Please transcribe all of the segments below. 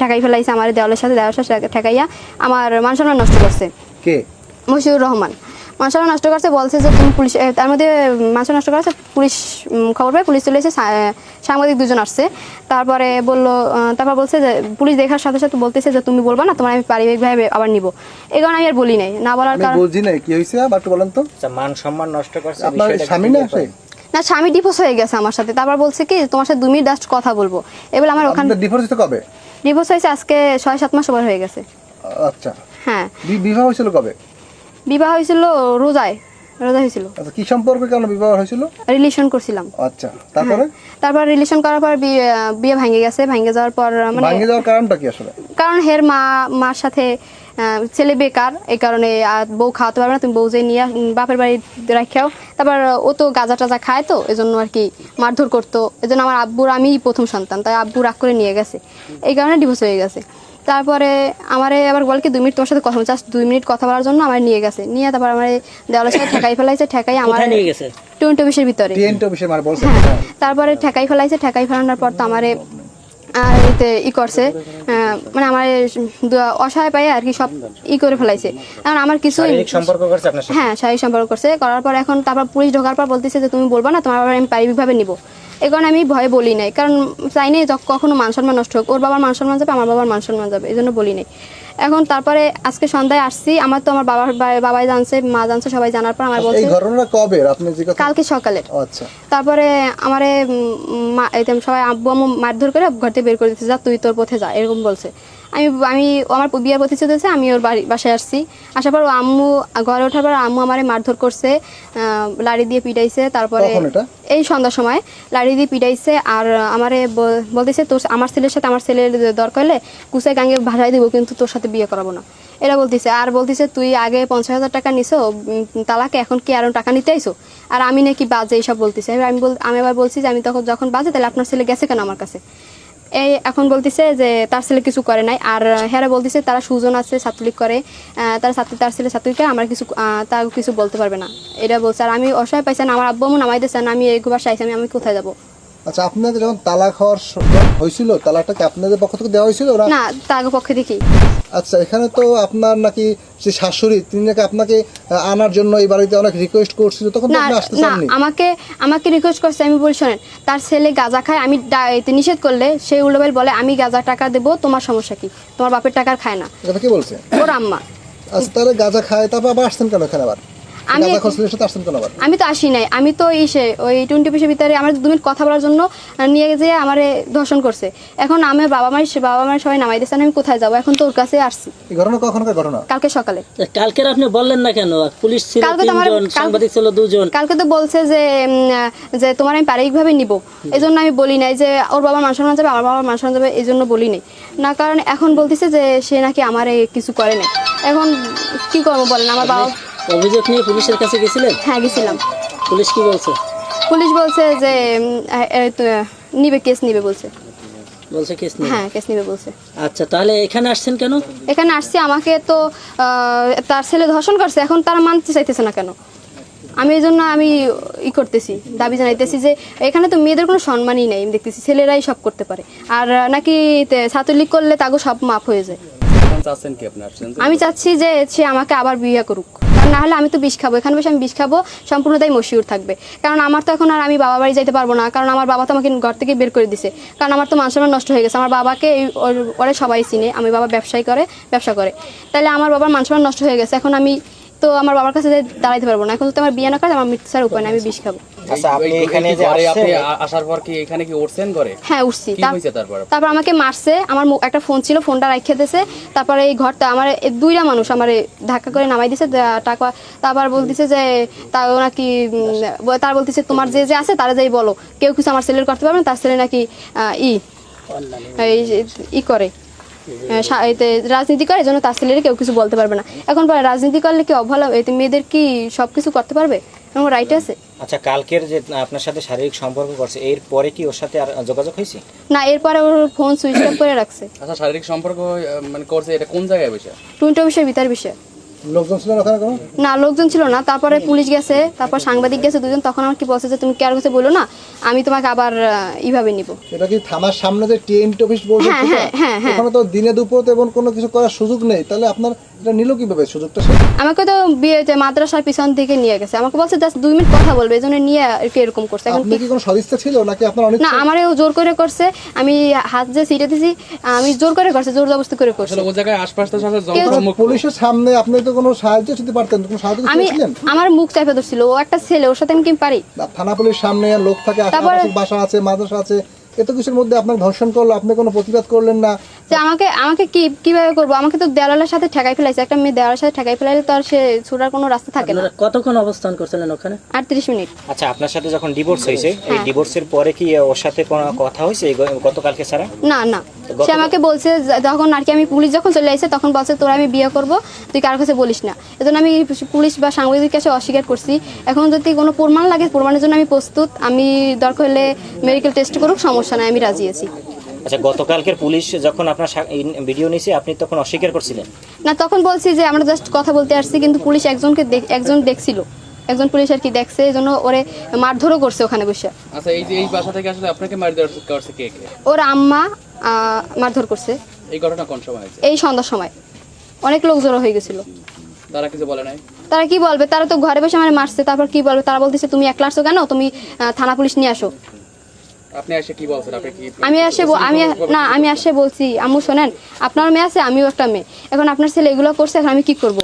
ঠেকাই ফেলাইছে আমার দেওয়ালের সাথে দেওয়ার সাথে ঠেকাইয়া আমার মান সম্মান নষ্ট করছে। কে? মশিউর রহমান। মান সম্মান নষ্ট করছে বলছে যে তুমি পুলিশ তার মধ্যে মান সম্মান নষ্ট করছে পুলিশ খবর পায় পুলিশ চলে এসে সাংবাদিক দুজন আসছে। তারপরে বলল তারপর বলছে যে পুলিশ দেখার সাথে সাথে বলতেছে যে তুমি বলবা না তোমার আমি পারিবারিকভাবে আবার নিব। এই কারণে আমি আর বলি নাই। না বলার কারণ বুঝি নাই কি হয়েছে আবার একটু বলেন তো। আচ্ছা মান সম্মান নষ্ট করছে আপনার স্বামী না আসে না স্বামী ডিভোর্স হয়ে গেছে আমার সাথে। তারপর বলছে কি তোমার সাথে দুই মিনিট জাস্ট কথা বলব। এবার আমার ওখানে ডিভোর্স কবে? ডিভোর্স হয়েছে আজকে ছয় সাত মাস ওভার হয়ে গেছে। আচ্ছা। হ্যাঁ। বিবাহ হয়েছিল কবে? বিবাহ হয়েছিল রোজায় রোজা হয়েছিল। আচ্ছা কি সম্পর্কে কেন বিবাহ হয়েছিল? রিলেশন করছিলাম। আচ্ছা তারপরে? তারপর রিলেশন করার পর বিয়ে ভাঙে গেছে ভাঙে যাওয়ার পর মানে ভাঙে যাওয়ার কারণটা কি আসলে? কারণ হের মা মার সাথে ছেলে বেকার এই কারণে আর বউ খাওয়াতে পারবে না তুমি বউ যে নিয়ে বাপের বাড়ি রাখাও তারপর ও তো গাঁজা টাজা খায় তো এজন্য আর কি মারধর করতো। এজন্য আমার আব্বুর আমি প্রথম সন্তান তাই আব্বু রাগ করে নিয়ে গেছে। এই কারণে ডিভোর্স হয়ে গেছে। তারপরে আমারে আবার বল কি দুই মিনিট তোমার সাথে কথা জাস্ট দুই মিনিট কথা বলার জন্য আমার নিয়ে গেছে। নিয়ে তারপর আমার দেওয়ালের সাথে ঠেকাই ফেলাইছে ঠেকাই আমার কোথায় নিয়ে গেছে? টোয়েন্টি অফিসের ভিতরে। টিএনটি অফিসে বলছে। হ্যাঁ তারপরে ঠেকাই ফেলাইছে ঠেকাই ফেলানোর পর তো আমারে আর এতে ই করছে আহ, মানে আমার অসহায় পায়ে আর কি সব ই করে ফেলাইছে। কারণ আমার কিছু সম্পর্ক করছে হ্যাঁ শারীরিক সম্পর্ক করছে করার পর এখন তারপর পুলিশ ঢোকার পর বলতেছে যে তুমি বলবা না তোমার আমি পারিবারিকভাবে নিব। এই কারণে আমি ভয়ে বলি নাই। কারণ চাই নাই কখনো মান সম্মান নষ্ট হোক। ওর বাবার মান সম্মান যাবে আমার বাবার মান সম্মান যাবে এই জন্য বলি নাই। এখন তারপরে আজকে সন্ধ্যায় আসছি। আমার তো আমার বাবার বাবাই জানছে মা জানছে সবাই জানার পর আমার এই বলছে কবে? আপনি যে কালকে সকালে। আচ্ছা। তারপরে আমারে মা- এই সবাই আব্বু আম্মু মারধর করে ঘর থেকে বের করে দিতে যা তুই তোর পথে যা এরকম বলছে। আমি আমি আমার বিয়ের প্রতিশ্রুতি দিয়েছে আমি ওর বাড়ি বাসায় আসছি। আসার পর আম্মু ঘরে ওঠার পর আম্মু আমারে মারধর করছে লাড়ি দিয়ে পিটাইছে তারপরে এই সন্ধ্যার সময়। লাড়ি দিয়ে পিটাইছে আর আমারে বলতেছে তোর আমার ছেলের সাথে আমার ছেলের দরকার হলে কুসাই গাঙ্গে ভাড়াই দেবো কিন্তু তোর সাথে বিয়ে করাবো না। এরা বলতেছে আর বলতেছে তুই আগে পঞ্চাশ হাজার টাকা নিছো তালাকে এখন কি আরও টাকা নিতে আইসো আর আমি নাকি বাজে এইসব বলতেছে। আমি আমি আবার বলছি যে আমি তখন যখন বাজে তাহলে আপনার ছেলে গেছে কেন আমার কাছে? এই এখন বলতেছে যে তার ছেলে কিছু করে নাই। আর হেরা বলতেছে তারা সুজন আছে ছাত্রলীগ করে। তারা তার ছাত্রী তার ছেলে ছাত্রীকে আমার কিছু তা কিছু বলতে পারবে না। এটা বলছে আর আমি অসহায় পাইছি না আমার আব্বু নামাই দিয়েছে না আমি এই গুবার চাইছি আমি আমি কোথায় যাব? আচ্ছা আপনাদের যখন তালাক হওয়ার হয়েছিল তালাকটা কি আপনাদের পক্ষ থেকে দেওয়া হয়েছিল না না তার পক্ষে দেখি। আচ্ছা এখানে তো আপনার নাকি যে শাশুড়ি তিনি নাকি আপনাকে আনার জন্য এই বাড়িতে অনেক রিকোয়েস্ট করছিল তখন আপনি আসতে চাননি। আমাকে আমাকে রিকোয়েস্ট করছে আমি বলি শোনেন তার ছেলে গাঁজা খায় আমি এতে নিষেধ করলে সে উল্টোবেল বলে আমি গাঁজা টাকা দেবো তোমার সমস্যা কি? তোমার বাপের টাকার খায় না। এটা কি বলছে? ওর আম্মা। আচ্ছা তাহলে গাঁজা খায় তারপর আবার আসছেন কেন এখানে আবার? আমি- আমি তো আসি নাই। আমি তো ইসে ওই টোয়েন্টি পিসের ভিতরে আমার দু মিনিট কথা বলার জন্য নিয়ে যেয়ে আমারে ধর্ষণ করছে। এখন আমি বাবা মায়ের বাবা মায়ের সবাই নামাই দিয়েছে আমি কোথায় যাব? এখন তো ওর কাছে আসছি। ঘটনা কখনকার ঘটনা? কালকে সকালে। তা কালকের আপনি বললেন না কেন? পুলিশ ছিল কালকে তো আমার- সাংবাদিক ছিল দুজন। কালকে তো বলছে যে যে তোমার আমি পারিবারিকভাবে নিব। এই জন্য আমি বলি নাই যে ওর বাবার মান সম্মান যাবে আমার বাবার মান সম্মান যাবে এই জন্য বলি নাই। না কারণ এখন বলতেছে যে সে নাকি আমার কিছু করে নাই। এখন কি করব বলেন? আমার বাবা অভিযোগ নিয়ে পুলিশের কাছে গেছিলেন? হ্যাঁ গেছিলাম। পুলিশ কি বলছে? পুলিশ বলছে যে নিবে কেস নিবে বলছে। বলছে কেস নেই হ্যাঁ কেস নিবে বলছে। আচ্ছা তাহলে এখানে আসছেন কেন? এখানে আসছে আমাকে তো তার ছেলে ধর্ষণ করছে এখন তারা মানতে চাইতেছে না কেন? আমি এই জন্য আমি ই করতেছি দাবি জানাইতেছি যে এখানে তো মেয়েদের কোনো সম্মানই নেই আমি দেখতেছি ছেলেরাই সব করতে পারে। আর নাকি ছাত্রলীগ করলে তাগো সব মাফ হয়ে যায়। চাচ্ছেন কি আপনার আমি চাচ্ছি যে সে আমাকে আবার বিয়ে করুক। না হলে আমি তো বিষ খাব। এখানে বসে আমি বিষ খাব, সম্পূর্ণটাই মশিউর থাকবে। কারণ আমার তো এখন আর আমি বাবা বাড়ি যাইতে পারব না। কারণ আমার বাবা তো আমাকে ঘর থেকে বের করে দিছে। কারণ আমার তো মান সম্মান নষ্ট হয়ে গেছে। আমার বাবাকে এই ওর- সবাই চিনে। আমি বাবা ব্যবসায়ী করে, ব্যবসা করে। তাহলে আমার বাবার মান সম্মান নষ্ট হয়ে গেছে। এখন আমি তো আমার বাবার কাছে যেয়ে দাঁড়াইতে পারব না। এখন তো আমার বিয়ে না করে আমার মৃত্যু উপায় নেই। আমি বিষ খাব। আচ্ছা আপনি এখানে যে আপনি আসার পর কি এখানে কি উঠছেন করে হ্যাঁ উঠছি। তারপর? তারপর আমাকে মারছে আমার একটা ফোন ছিল ফোনটা রাখে দিয়েছে। তারপরে এই ঘরটা আমার এই দুইটা মানুষ আমার ধাক্কা করে নামাই দিছে দা- টাকা তারপর বলতেছে যে তাও নাকি তার বলতেছে তোমার যে যে আছে তারা যাই বলো। কেউ কিছু আমার ছেলের করতে পারবে না তার ছেলে নাকি ই। এই ই করে। সা- এতে রাজনীতি করে জন্য তার ছেলের কেউ কিছু বলতে পারবে না। এখন রাজনীতি করলে কি অবহেলা? মেয়েদের কি সব কিছু করতে পারবে? এরকম রাইট আছে। আচ্ছা কালকের যে আপনার সাথে শারীরিক সম্পর্ক করছে এর পরে কি ওর সাথে আর যোগাযোগ হয়েছে? না এরপরে ওর ফোন সুইচ অফ করে রাখছে। আচ্ছা শারীরিক সম্পর্ক মানে করছে এটা কোন জায়গায় বসে টুইন্টো বিষয় বিতার বিষয়। লোকজন ওখানে কোনো? না লোকজন ছিল না তারপরে পুলিশ গেছে তারপর সাংবাদিক গেছে দুজন তখন আমার কি বলছে যে তুমি কেয়ার কাছে বলো না? আমি তোমাকে আবার এইভাবে নিব। এটা কি থানার সামনে যে টিএনটি অফিস বলছে হ্যাঁ, হ্যাঁ, হ্যাঁ, হ্যাঁ। ওখানে তো দিনে দুপুর তেমন কোনো কিছু করার সুযোগ নেই। তাহলে আপনার এটা নিল কীভাবে? সুযোগটা সে? আমাকে তো বিয়েতে মাদ্রাসার পিছন থেকে নিয়ে গেছে। আমাকে বলছে জাস্ট দুই মিনিট কথা বলবে। এই জন্য নিয়ে আর কি এরকম করছে। এখন আপনি কি কোনো সদিচ্ছা ছিল নাকি আপনার অনেক না আমারও জোর করে করছে। আমি হাত যে সিটে দিছি আমি জোর করে করছে জোর জবরদস্তি করে করছে। আসলে ও জায়গায় তো সব পুলিশের সামনে আপনি তো কোনো সাহায্য দিতে পারতেন কোনো সাহায্য আমি দিয়েছিলেন আমার মুখ চাইপে ধরছিল। ও একটা ছেলে ওর সাথে আমি কি পারি? থানা পুলিশ সামনে লোক থাকে তারপরে- আশেপাশে বাসা আছে মাদ্রাসা আছে। এত কিছুর মধ্যে আপনার ধর্ষণ করল আপনি কোনো প্রতিবাদ করলেন না? যে আমাকে আমাকে কি কীভাবে করব? আমাকে তো দেওয়ালের সাথে ঠেকাই ফেলাইছে। একটা মেয়ে দেওয়ালের সাথে ঠেকাই ফেলাইলে তো আর সে ছুটার কোনো রাস্তা থাকে না। কতক্ষণ অবস্থান করছিলেন ওখানে? আটত্রিশ মিনিট। আচ্ছা আপনার সাথে যখন ডিভোর্স হয়েছে এই হ্যাঁ। ডিভোর্সের পরে কি ওর সাথে কোনো কথা হয়েছে? এই গ- গতকালকে ছাড়া? না না। সে আমাকে বলছে যখন আর কি আমি পুলিশ যখন চলে আসছে তখন বলছে তোরা আমি বিয়ে করব তুই কারোর কাছে বলিস না। এজন্য আমি পুলিশ বা সাংবাদিকের কাছে অস্বীকার করছি। এখন যদি কোনো প্রমাণ লাগে প্রমাণের জন্য আমি প্রস্তুত। আমি দরকার হলে মেডিকেল টেস্ট করুক সমস্যা নাই আমি রাজি আছি। আচ্ছা গতকালকের পুলিশ যখন আপনার ভিডিও নিয়েছে আপনি তখন অস্বীকার করছিলেন? না তখন বলছি যে আমরা জাস্ট কথা বলতে আসছি কিন্তু পুলিশ একজনকে একজন দেখছিল। একজন পুলিশ আর কি দেখছে এই জন্য ওরে মারধরও করছে ওখানে বসে। আচ্ছা এই যে এই বাসা থেকে আসলে আপনাকে মারি দেওয়ার করছে কে কে? ওর আম্মা আহ, মারধর করছে। এই ঘটনা কোন সময় হয়েছে? এই সন্ধ্যার সময়। অনেক লোক জড়ো হয়ে গেছিল। তারা কিছু বলে নাই? তারা কি বলবে? তারা তো ঘরে বসে মানে মারছে তারপর কি বলবে? তারা বলতেছে তুমি একলা আসছো কেন? তুমি থানা পুলিশ নিয়ে আসো। আপনি এসে কি বলছেন? আপনি কি আমি আমি না আমি আসে বলছি আম্মু শোনেন আপনার মেয়ে আছে আমিও একটা মেয়ে। এখন আপনার ছেলে এগুলো করছে এখন আমি কি করব?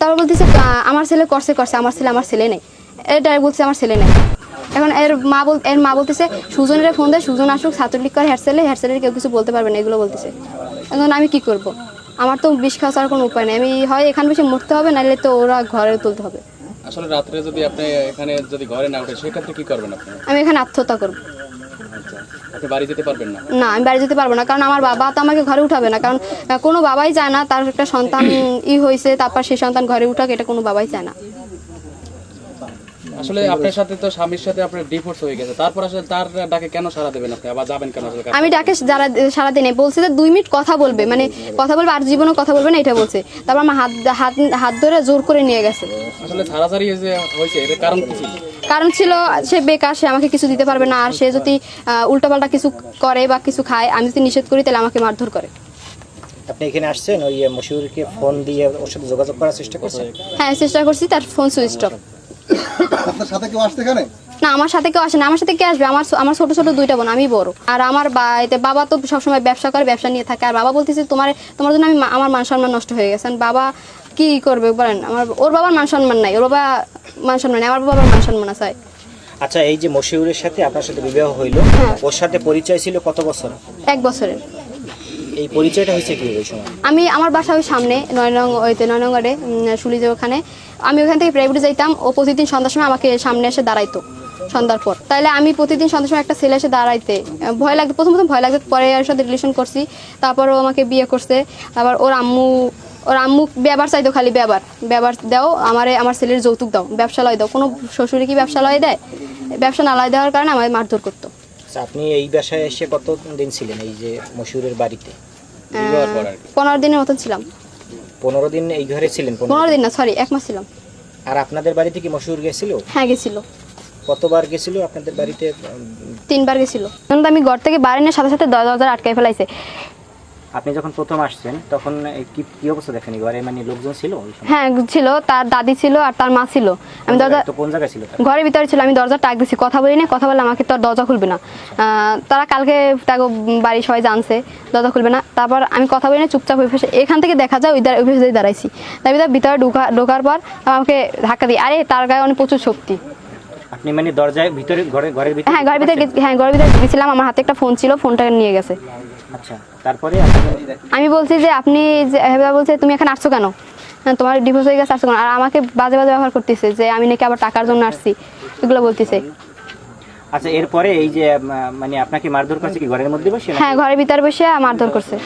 তারপর বলতেছে আমার ছেলে করছে করছে আমার ছেলে আমার ছেলে নেই। এটা বলছে আমার ছেলে নেই। এখন এর মা বল এর মা বলতেছে সুজনের ফোন দেয় সুজন আসুক ছাত্রলীগ করে হেয়ার ছেলে হেয়ার ছেলের কেউ কিছু বলতে পারবে না এগুলো বলতেছে। এখন আমি কি করব? আমার তো বিষ খাওয়া ছাড়া কোনো উপায় নেই। আমি হয় এখানে বসে মরতে হবে নাহলে তো ওরা ঘরে তুলতে হবে। আসলে রাত্রে যদি আপনি এখানে যদি ঘরে না ওঠে সেক্ষেত্রে কি করবেন আপনি? আমি এখানে আত্মহত্যা করব। না? না, আমি বাড়ি যেতে পারব না, কারণ আমার বাবা তো আমাকে ঘরে উঠাবে না। কারণ, কোনো বাবাই চায় না, তার একটা সন্তান ই হয়েছে তারপর সেই সন্তান ঘরে উঠাক, এটা কোনো বাবাই চায় না। আসলে আপনার সাথে তো স্বামীর সাথে আপনার ডিভোর্স হয়ে গেছে। তারপর আসলে তার ডাকে কেন সাড়া দেবেন আপনি? আবার যাবেন কেন আসলে আমি ডাকে যারা বলছে যে দুই মিনিট কথা বলবে মানে কথা বলবে আর জীবনেও কথা বলবে না এটা বলছে। তারপর আমার হাত হাত হাত ধরে জোর করে নিয়ে গেছে। আসলে ছাড়াছাড়ি যে হয়েছে এর কারণ কি ছিল? কারণ ছিল সে বেকার সে আমাকে কিছু দিতে পারবে না আর সে যদি উল্টোপাল্টা কিছু করে বা কিছু খায় আমি যদি নিষেধ করি তাহলে আমাকে মারধর করে। আপনি এখানে আসছেন ওই মশিউরকে ফোন দিয়ে ওর সাথে যোগাযোগ করার চেষ্টা করছেন? হ্যাঁ চেষ্টা করছি তার ফোন সুইচ অফ আপনার সাথে কেউ আসতে এখানে? না আমার সাথে কেউ আসে না। আমার সাথে কে আসবে? আমার আমার ছোট ছোট দুইটা বোন আমি বড়। আর আমার বাড়িতে বাবা তো সবসময় ব্যবসা করে ব্যবসা নিয়ে থাকে। আর বাবা বলতেছে তোমার তোমার জন্য আমি আমার মান সম্মান নষ্ট হয়ে গেছে। বাবা কি করবে বলেন? আমার ওর বাবার মান সম্মান নাই। ওর বাবা মান সম্মান নাই। আমার বাবার মান সম্মান আছে। আচ্ছা এই যে মশিউরের সাথে আপনার সাথে বিবাহ হইল হ্যাঁ। ওর সাথে পরিচয় ছিল কত বছর? এক বছরের। এই পরিচয়টা হয়েছে আমি আমার বাসা ওই সামনে নয় নং ওইতে নয় নঙ্গরে সুলিজে ওখানে। আমি ওখান থেকে প্রাইভেটে যাইতাম ও প্রতিদিন সন্ধ্যার সময় আমাকে সামনে এসে দাঁড়াইতো সন্ধ্যার পর। তাহলে আমি প্রতিদিন সন্ধ্যার সময় একটা ছেলে এসে দাঁড়াইতে ভয় লাগতো। প্রথম প্রথম ভয় লাগতো, পরে ওর সাথে রিলেশন করছি। তারপর ও আমাকে বিয়ে করছে। আবার ওর আম্মু ওর আম্মু ব্যবহার চাইতো খালি ব্যবহার। ব্যবহার দাও, আমারে, আমার ছেলের যৌতুক দাও ব্যবসা লয় দাও। কোনো শ্বশুরে কি ব্যবসা লয় দেয়? ব্যবসা না লয় দেওয়ার কারণে আমায় মারধর করতো। আচ্ছা, আপনি এই বাসায় এসে কত দিন ছিলেন এই যে মশুরের বাড়িতে? পনেরো দিনের মতন ছিলাম। পনেরো দিন এই ঘরে ছিলেন পনেরো দিন না সরি এক মাস ছিলাম। আর আপনাদের বাড়িতে কি মশুর গেছিল? হ্যাঁ গেছিল। কতবার গেছিল আপনাদের বাড়িতে? তিনবার গেছিল। আমি ঘর থেকে বাড়ি নিয়ে সাথে সাথে দশ দরজা আটকাই ফেলাইছে। আপনি যখন প্রথম আসছেন তখন কি কি অবস্থা দেখেন? ঘরে মানে লোকজন ছিল হ্যাঁ ছিল তার দাদি ছিল আর তার মা ছিল। আমি দরজা তো কোন জায়গায় ছিল? ঘরের ভিতরে ছিল আমি দরজা টাক দিছি কথা বলি না কথা বললে আমাকে তো দরজা খুলবে না। তারা কালকে তাকে বাড়ি সবাই জানছে দরজা খুলবে না। তারপর আমি কথা বলি না চুপচাপ ওই পাশে এখান থেকে দেখা যায় ওই ওই পাশে দাঁড়াইছি। তার ভিতরে ভিতরে ঢোকা ঢোকার পর আমাকে ধাক্কা দিই আরে তার গায়ে অনেক প্রচুর শক্তি। আপনি মানে দরজায় ভিতরে ঘরে ঘরের ভিতরে হ্যাঁ ঘরের ভিতরে হ্যাঁ ঘরের ভিতরে গেছিলাম আমার হাতে একটা ফোন ছিল ফোনটা নিয়ে গেছে। আচ্ছা তারপরে আমি বলছি যে আপনি যে এবার বলছে তুমি এখানে আসছো কেন? হ্যাঁ, তোমার ডিভোর্স হয়ে গেছে আসছো কেন? আর আমাকে বাজে বাজে ব্যবহার করতেছে যে আমি নাকি আবার টাকার জন্য আসছি এগুলো বলতেছে। আচ্ছা এরপরে এই যে মানে আপনাকে মারধর করছে কি ঘরের মধ্যে বসে হ্যাঁ ঘরের ভিতরে বসে মারধর করছে।